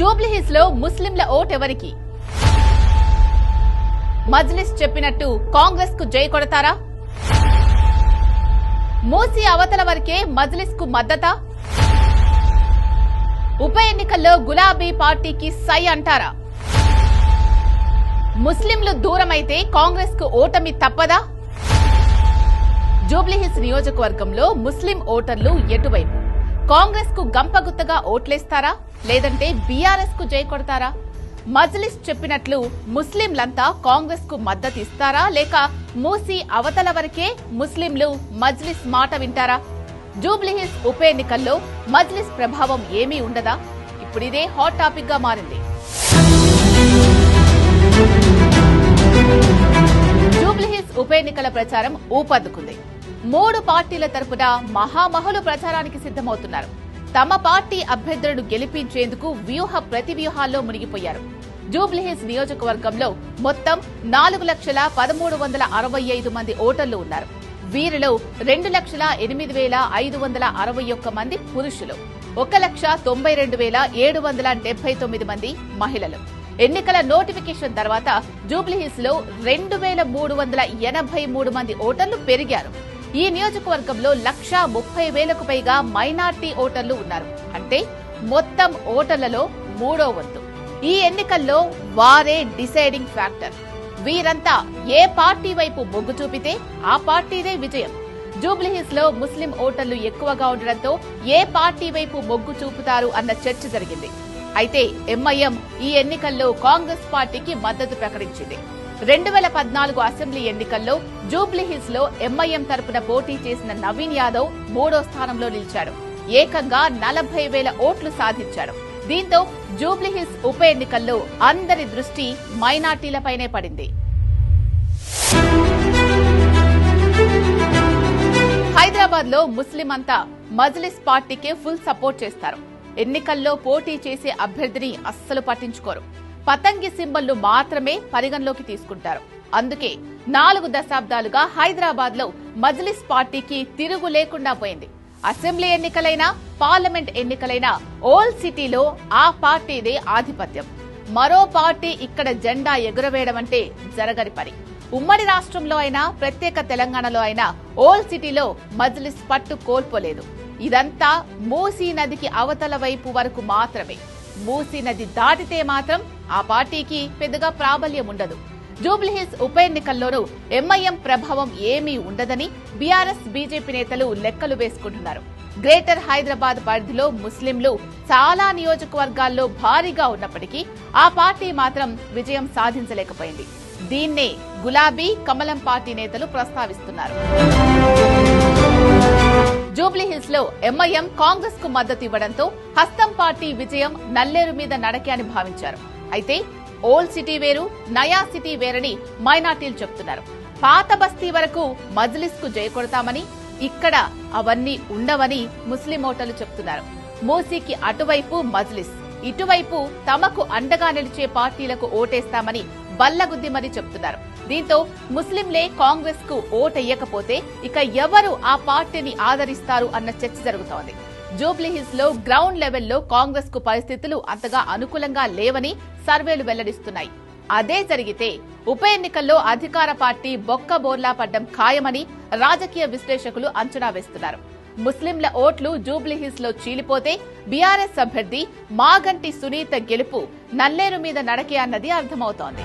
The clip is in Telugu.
జూబ్లీహిల్స్లో ముస్లింల ఓటెవరికి మజ్లిస్ చెప్పినట్టు కాంగ్రెస్కు జై కొడతారా? మూసి అవతల వరకే మజ్లిస్కు మద్దత? ఉప ఎన్నికల్లో గులాబీ పార్టీకి సై అంటారా? ముస్లింలు దూరమైతే కాంగ్రెస్కు ఓటమి తప్పదా? జూబ్లీహిల్స్ నియోజకవర్గంలో ముస్లిం ఓటర్లు ఎటువైపు? కాంగ్రెస్కు గంపగుత్తగా ఓట్లేస్తారా? లేదంటే బీఆర్ఎస్కు జై కొడతారా? మజ్లిస్ చెప్పినట్లు ముస్లింలంతా కాంగ్రెస్కు మద్దతు ఇస్తారా లేక మూసి అవతల వరకే ముస్లింలు మజ్లిస్ మాట వింటారా? జూబ్లీహిల్స్ ఉప ఎన్నికల్లో మజ్లిస్ ప్రభావం ఏమీ ఉండదా? ఇప్పుడు ఇదే హాట్ టాపిక్గా మారింది. జూబ్లీహిల్స్ ఉప ఎన్నికల ప్రచారం ఊపందుకుంది. మూడు పార్టీల తరపున మహామహులు ప్రచారానికి సిద్దమవుతున్నారు తమ పార్టీ అభ్యర్థులను గెలిపించేందుకు వ్యూహ ప్రతి వ్యూహాల్లో మునిగిపోయారు. జూబ్లీహిల్స్ నియోజకవర్గంలో మొత్తం నాలుగు లక్షల పదమూడు వందల అరవై ఐదు మంది ఓటర్లు ఉన్నారు. వీరిలో రెండు లక్షల ఎనిమిది వేల ఐదు వందల అరవై ఒక్క మంది పురుషులు. ఒక లక్ష తొంభై రెండు వేల ఏడు వందల డెబ్బై తొమ్మిది మంది మహిళలు. ఎన్నికల నోటిఫికేషన్ తర్వాత జూబ్లీహిల్స్లో రెండు వేల మూడు వందల ఎనభై మూడు మంది ఓటర్లు పెరిగారు. ఈ నియోజకవర్గంలో లక్ష ముప్పై వేలకు పైగా మైనార్టీ ఓటర్లు ఉన్నారు. అంటే మొత్తం ఓటర్లలో మూడో వంతు. ఈ ఎన్నికల్లో వారే డిసైడింగ్ ఫ్యాక్టర్. వీరంతా ఏ పార్టీ వైపు మొగ్గు చూపితే ఆ పార్టీదే విజయం. జూబ్లీహిల్స్లో ముస్లిం ఓటర్లు ఎక్కువగా ఉండడంతో ఏ పార్టీ వైపు మొగ్గు చూపుతారు అన్న చర్చ జరిగింది. అయితే ఎంఐఎం ఈ ఎన్నికల్లో కాంగ్రెస్ పార్టీకి మద్దతు ప్రకటించింది. రెండు వేల పద్నాలుగు అసెంబ్లీ ఎన్నికల్లో జూబ్లీహిల్స్లో ఎంఐఎం తరపున పోటీ చేసిన నవీన్ యాదవ్ మూడో స్థానంలో నిలిచాడు ఏకంగా నలభై వేల ఓట్లు సాధించాడు దీంతో జూబ్లీహిల్స్ ఉప ఎన్నికల్లో అందరి దృష్టి మైనార్టీలపైనే పడింది. హైదరాబాద్లో ముస్లిం అంతా మజ్లిస్ పార్టీకే ఫుల్ సపోర్ట్ చేస్తారు. ఎన్నికల్లో పోటీ చేసే అభ్యర్థిని అస్సలు పట్టించుకోరు. పతంగి సింబల్ను మాత్రమే పరిగణలోకి తీసుకుంటారు. అందుకే నాలుగు దశాబ్దాలుగా హైదరాబాద్లో మజ్లిస్ పార్టీకి తిరుగు లేకుండా పోయింది. అసెంబ్లీ ఎన్నికలైనా పార్లమెంట్ ఎన్నికలైనా ఓల్ సిటీలో ఆ పార్టీదే ఆధిపత్యం. మరో పార్టీ ఇక్కడ జెండా ఎగురవేయడం అంటే జరగని పని. ఉమ్మడి రాష్ట్రంలో అయినా ప్రత్యేక తెలంగాణలో అయినా ఓల్ సిటీలో మజ్లిస్ పట్టు కోల్పోలేదు. ఇదంతా మూసీ నదికి అవతల వైపు వరకు మాత్రమే. మూసీ నది దాటితే మాత్రం ఆ పార్టీకి పెద్దగా ప్రాబల్యం ఉండదు. జూబ్లీహిల్స్ ఉప ఎన్నికల్లోనూ ఎంఐఎం ప్రభావం ఏమీ ఉండదని బీఆర్ఎస్ బీజేపీ నేతలు లెక్కలు వేసుకుంటున్నారు. గ్రేటర్ హైదరాబాద్ పరిధిలో ముస్లింలు చాలా నియోజకవర్గాల్లో భారీగా ఉన్నప్పటికీ ఆ పార్టీ మాత్రం విజయం సాధించలేకపోయింది. దీన్నే గులాబీ కమలం పార్టీ నేతలు ప్రస్తావిస్తున్నారు. ఎన్నికల్లో ఎంఐఎం కాంగ్రెస్కు మద్దతు ఇవ్వడంతో హస్తం పార్టీ విజయం నల్లేరు మీద నడకే అని భావించారు. అయితే ఓల్డ్ సిటీ వేరు నయా సిటీ వేరని మైనార్టీలు చెప్తున్నారు. పాత బస్తీ వరకు మజ్లిస్కు జయకొడతామని ఇక్కడ అవన్నీ ఉండవని ముస్లిం ఓటర్లు చెప్తున్నారు. మూసీకి అటువైపు మజ్లిస్ ఇటువైపు తమకు అండగా నిలిచే పార్టీలకు ఓటేస్తామని బల్లగుద్ది మరీ చెప్తున్నారు. దీంతో ముస్లింలే కాంగ్రెస్కు ఓటెయ్యకపోతే ఇక ఎవరు ఆ పార్టీని ఆదరిస్తారు అన్న చర్చ జరుగుతోంది. జూబ్లీహిల్స్లో గ్రౌండ్ లెవెల్లో కాంగ్రెస్కు పరిస్థితులు అంతగా అనుకూలంగా లేవని సర్వేలు వెల్లడిస్తున్నాయి. అదే జరిగితే ఉప ఎన్నికల్లో అధికార పార్టీ బొక్క బోర్లా పడ్డం ఖాయమని రాజకీయ విశ్లేషకులు అంచనా వేస్తున్నారు. ముస్లింల ఓట్లు జూబ్లీహిల్స్లో చీలిపోతే బీఆర్ఎస్ అభ్యర్థి మాగంటి సునీత గెలుపు నల్లేరు మీద నడకే అన్నది అర్థమవుతోంది.